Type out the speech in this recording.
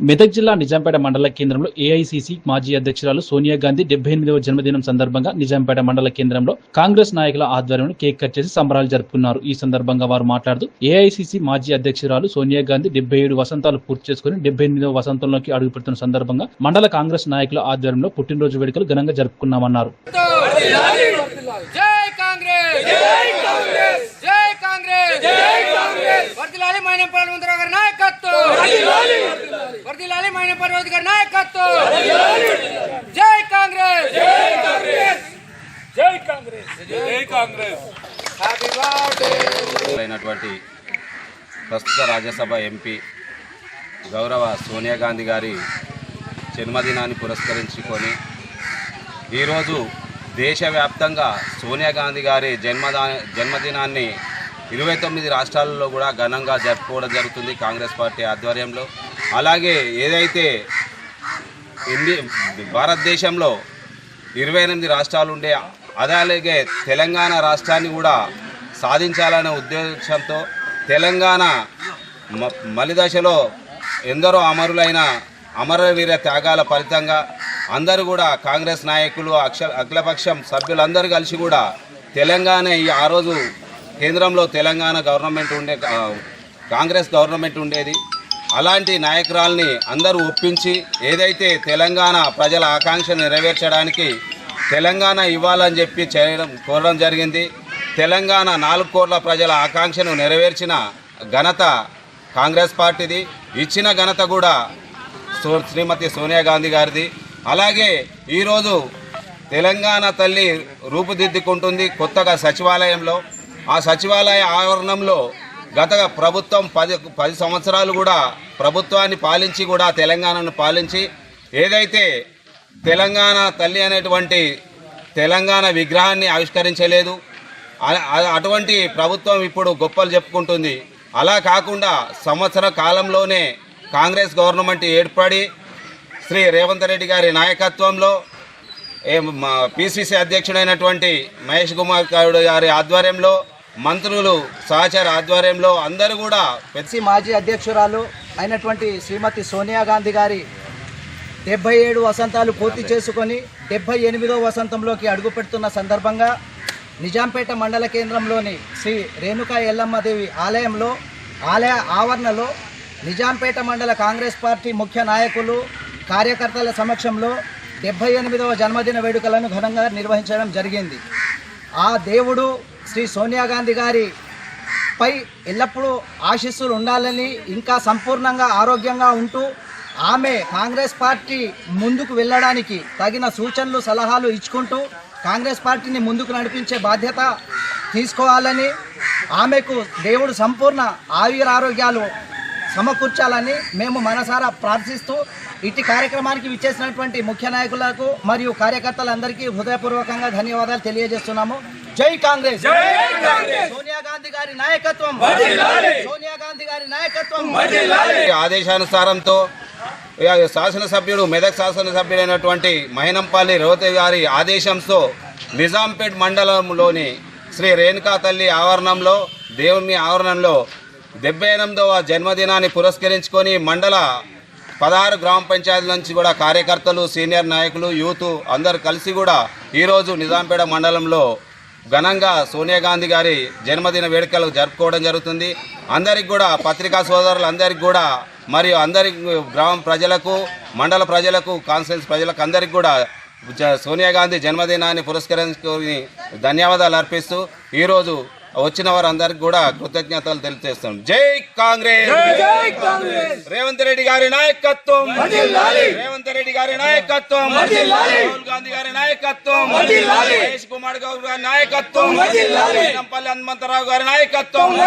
మెదక్ జిల్లా నిజాంపేట మండల కేంద్రంలో ఏఐసీసీ మాజీ అధ్యక్షురాలు సోనియా గాంధీ డెబ్బై ఎనిమిదవ జన్మదినం సందర్భంగా నిజాంపేట మండల కేంద్రంలో కాంగ్రెస్ నాయకుల ఆధ్వర్యంలో కేక్ కట్ చేసి సంబరాలు జరుపుకున్నారు. ఈ సందర్భంగా వారు మాట్లాడుతూ ఏఐసీసీ మాజీ అధ్యక్షురాలు సోనియా గాంధీ డెబ్బై ఏడు వసంతాలు పూర్తి చేసుకుని డెబ్బై ఎనిమిదవ వసంతంలోకి అడుగుపెడుతున్న సందర్భంగా మండల కాంగ్రెస్ నాయకుల ఆధ్వర్యంలో పుట్టినరోజు వేడుకలు ఘనంగా జరుపుకున్నామన్నారు. జై పర్వత గారి నాయకత్వం. జై కాంగ్రెస్. జై కాంగ్రెస్. జై కాంగ్రెస్. జై కాంగ్రెస్ హ్యాపీ బర్త్డే అయినటువంటి ప్రస్తుత రాజ్యసభ ఎంపీ గౌరవ సోనియా గాంధీ గారి జన్మదినాన్ని పురస్కరించుకొని ఈరోజు దేశవ్యాప్తంగా సోనియా గాంధీ గారి జన్మదా జన్మదినాన్ని ఇరవై తొమ్మిది రాష్ట్రాలలో కూడా ఘనంగా జరుపుకోవడం జరుగుతుంది కాంగ్రెస్ పార్టీ ఆధ్వర్యంలో. అలాగే ఏదైతే ఇండి భారతదేశంలో ఇరవై ఎనిమిది రాష్ట్రాలు ఉండే అలాగే తెలంగాణ రాష్ట్రాన్ని కూడా సాధించాలనే ఉద్దేశంతో తెలంగాణ మలిదశలో ఎందరో అమరులైన అమరవీర త్యాగాల ఫలితంగా అందరూ కూడా కాంగ్రెస్ నాయకులు అక్ష అఖిలపక్షం సభ్యులందరూ కలిసి కూడా తెలంగాణ ఈ ఆ రోజు కేంద్రంలో తెలంగాణ గవర్నమెంట్ ఉండే కాంగ్రెస్ గవర్నమెంట్ ఉండేది. అలాంటి నాయకురాల్ని అందరూ ఒప్పించి ఏదైతే తెలంగాణ ప్రజల ఆకాంక్ష నెరవేర్చడానికి తెలంగాణ ఇవ్వాలని చెప్పి చేయడం కోరడం జరిగింది. తెలంగాణ నాలుగు కోట్ల ప్రజల ఆకాంక్షను నెరవేర్చిన ఘనత కాంగ్రెస్ పార్టీది. ఇచ్చిన ఘనత కూడా సో శ్రీమతి సోనియా గాంధీ గారిది. అలాగే ఈరోజు తెలంగాణ తల్లి రూపుదిద్దుకుంటుంది కొత్తగా సచివాలయంలో. ఆ సచివాలయ ఆవరణంలో గత ప్రభుత్వం పది పది సంవత్సరాలు కూడా ప్రభుత్వాన్ని పాలించి కూడా తెలంగాణను పాలించి ఏదైతే తెలంగాణ తల్లి అనేటువంటి తెలంగాణ విగ్రహాన్ని ఆవిష్కరించలేదు అటువంటి ప్రభుత్వం ఇప్పుడు గొప్పలు చెప్పుకుంటుంది. అలా కాకుండా సంవత్సర కాలంలోనే కాంగ్రెస్ గవర్నమెంట్ ఏర్పడి శ్రీ రేవంత్ రెడ్డి గారి నాయకత్వంలో పిసిసి అధ్యక్షుడైనటువంటి మహేష్ కుమార్ గారు గారి ఆధ్వర్యంలో మంత్రులు సహచర ఆధ్వర్యంలో అందరూ కూడా పెద్ద మాజీ అధ్యక్షురాలు అయినటువంటి శ్రీమతి సోనియా గాంధీ గారి డెబ్బై ఏడు వసంతాలు పూర్తి చేసుకొని డెబ్బై ఎనిమిదో వసంతంలోకి అడుగుపెడుతున్న సందర్భంగా నిజాంపేట మండల కేంద్రంలోని శ్రీ రేణుకా ఎల్లమ్మదేవి ఆలయంలో ఆలయ ఆవరణలో నిజాంపేట మండల కాంగ్రెస్ పార్టీ ముఖ్య నాయకులు కార్యకర్తల సమక్షంలో డెబ్బై ఎనిమిదవ జన్మదిన వేడుకలను ఘనంగా నిర్వహించడం జరిగింది. ఆ దేవుడు శ్రీ సోనియా గాంధీ గారి పై ఎల్లప్పుడూ ఆశీస్సులు ఉండాలని ఇంకా సంపూర్ణంగా ఆరోగ్యంగా ఉంటూ ఆమె కాంగ్రెస్ పార్టీ ముందుకు వెళ్ళడానికి తగిన సూచనలు సలహాలు ఇచ్చుకుంటూ కాంగ్రెస్ పార్టీని ముందుకు నడిపించే బాధ్యత తీసుకోవాలని ఆమెకు దేవుడు సంపూర్ణ ఆయురారోగ్యాలు సమకూర్చాలని మేము మనసారా ప్రార్థిస్తూ ఇటు కార్యక్రమానికి విచ్చేసినటువంటి ముఖ్య నాయకులకు మరియు కార్యకర్తలందరికీ హృదయపూర్వకంగా ధన్యవాదాలు తెలియజేస్తున్నాము. జై కాంగ్రెస్. సోనియా గాంధీ గారి నాయకత్వం. సోనియా గాంధీ గారి నాయకత్వం. ఆదేశానుసారంతో శాసనసభ్యుడు మెదక్ శాసనసభ్యుడైనటువంటి మహినంపల్లి రేవతి గారి ఆదేశంతో నిజాంపేట్ మండలంలోని శ్రీ రేణుకా తల్లి ఆవరణంలో దేవుని ఆవరణంలో డెబ్బై ఎనిమిదవ జన్మదినాన్ని పురస్కరించుకొని మండల పదహారు గ్రామ పంచాయతీల నుంచి కూడా కార్యకర్తలు సీనియర్ నాయకులు యూత్ అందరు కలిసి కూడా ఈరోజు నిజాంపేట మండలంలో ఘనంగా సోనియా గాంధీ గారి జన్మదిన వేడుకలు జరుపుకోవడం జరుగుతుంది. అందరికి కూడా పత్రికా సోదరులందరికీ కూడా మరియు అందరి గ్రామ ప్రజలకు మండల ప్రజలకు కాన్స్టిట్యూన్స్ ప్రజలకు అందరికీ కూడా జ- సోనియా గాంధీ జన్మదినాన్ని పురస్కరించుకొని ధన్యవాదాలు అర్పిస్తూ ఈరోజు వచ్చిన వారందరికీ కూడా కృతజ్ఞతలు తెలియజేస్తాం. జై కాంగ్రెస్! రేవంత్ రెడ్డి గారి నాయకత్వం! రేవంత్ రెడ్డి గారి నాయకత్వం! రాహుల్ గాంధీ గారి నాయకత్వం! మహేష్ కుమార్ గౌడ్ గారి నాయకత్వం! పల్లి హనుమంతరావు గారి నాయకత్వం!